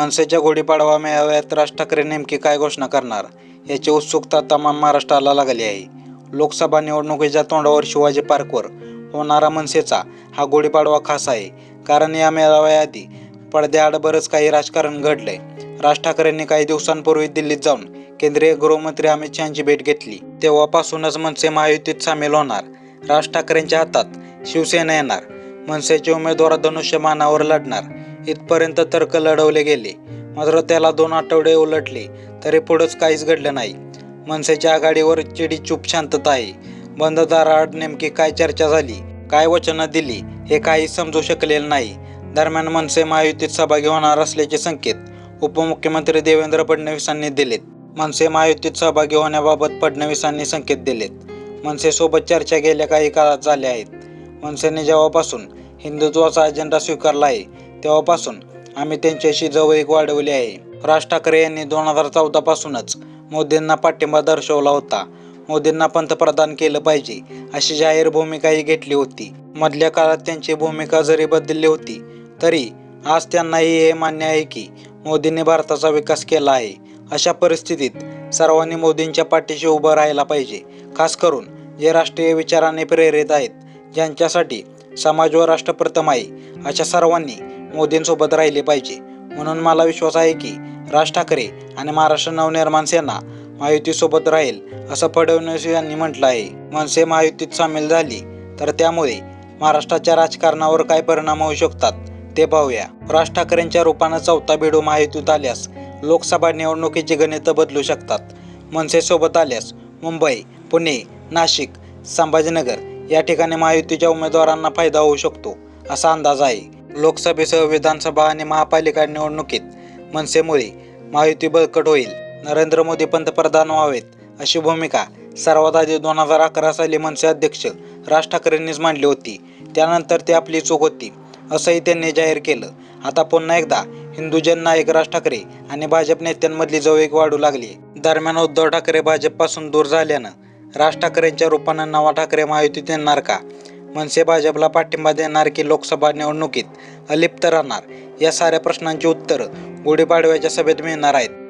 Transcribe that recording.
मनसेच्या गुढीपाडवा मेळाव्यात राज ठाकरे नेमकी काय घोषणा करणार याची उत्सुकता तमाम महाराष्ट्राला लागली आहे. लोकसभा निवडणुकीच्या तोंडावर शिवाजी पार्कवर होणारा मनसेचा हा गुढीपाडवा खास आहे. कारण या मेळाव्याआधी पडद्याआड बरंच काही राजकारण घडलंय राज ठाकरेंनी काही दिवसांपूर्वी दिल्लीत जाऊन केंद्रीय गृहमंत्री अमित शहाची भेट घेतली. तेव्हापासूनच मनसे महायुतीत सामील होणार. राज ठाकरेंच्या हातात शिवसेना येणार. मनसेचे उमेदवार धनुष्यमानावर लढणार. इथपर्यंत तर्क लढवले गेले. मात्र त्याला दोन आठवडे उलटले तरी पुढंच काहीच घडलं नाही. मनसेच्या आघाडीवर चिडी चूप शांतता आहे. बंद दाराआड नेमकी काय चर्चा झाली काय वचनं दिली हे काही समजू शकलेलं नाही. दरम्यान मनसे महायुतीत सहभागी होणार असल्याचे संकेत उपमुख्यमंत्री देवेंद्र फडणवीसांनी दिलेत. मनसे महायुतीत सहभागी होण्याबाबत फडणवीसांनी संकेत दिलेत. मनसेसोबत चर्चा गेल्या काही काळात झाल्या आहेत. मनसेने जेव्हापासून हिंदुत्वाचा अजेंडा स्वीकारला आहे तेव्हापासून आम्ही त्यांच्याशी जवळीक वाढवली आहे. राज ठाकरे यांनी दोन हजार चौदापासूनच मोदींना पाठिंबा दर्शवला होता. मोदींना पंतप्रधान केलं पाहिजे अशी जाहीर भूमिकाही घेतली होती. मधल्या काळात त्यांची भूमिका जरी बदलली होती तरी आज त्यांनाही हे मान्य आहे की मोदींनी भारताचा विकास केला आहे. अशा परिस्थितीत सर्वांनी मोदींच्या पाठीशी उभं राहायला पाहिजे खास करून जे राष्ट्रीय विचाराने प्रेरित आहेत ज्यांच्यासाठी समाज व राष्ट्रप्रथम आहे अशा सर्वांनी मोदींसोबत राहिले पाहिजे. म्हणून मला विश्वास आहे की राज ठाकरे आणि महाराष्ट्र नवनिर्माण सेना महायुतीसोबत राहील असं फडणवीस यांनी म्हटलं आहे. मनसे महायुतीत सामील झाली तर त्यामुळे महाराष्ट्राच्या राजकारणावर काय परिणाम होऊ शकतात ते पाहूया. राज ठाकरेंच्या रूपानं चौथा बेडू महायुतीत आल्यास लोकसभा निवडणुकीची गणितं बदलू शकतात. मनसेसोबत आल्यास मुंबई पुणे नाशिक संभाजीनगर या ठिकाणी महायुतीच्या उमेदवारांना फायदा होऊ शकतो असा अंदाज आहे. लोकसभेसह विधानसभा आणि महापालिका निवडणुकीत मनसेमुळे महायुती बळकट होईल. नरेंद्र मोदी पंतप्रधान व्हावेत अशी भूमिका सर्वात आधी दोन हजार अकरा साली मनसे अध्यक्ष राज ठाकरेंनीच मांडली होती. त्यानंतर ती आपली चूक होती असंही त्यांनी जाहीर केलं. आता पुन्हा एकदा हिंदू जननायक राज ठाकरे आणि भाजप नेत्यांमधली जवळीक वाढू लागली. दरम्यान उद्धव ठाकरे भाजपपासून दूर झाल्यानं राज ठाकरेंच्या रूपानं नवा ठाकरे महायुतीत येणार का? मनसे भाजपला पाठिंबा देणार की लोकसभा निवडणुकीत अलिप्त राहणार? या साऱ्या प्रश्नांची उत्तरं गुढीपाडव्याच्या सभेत मिळणार आहेत.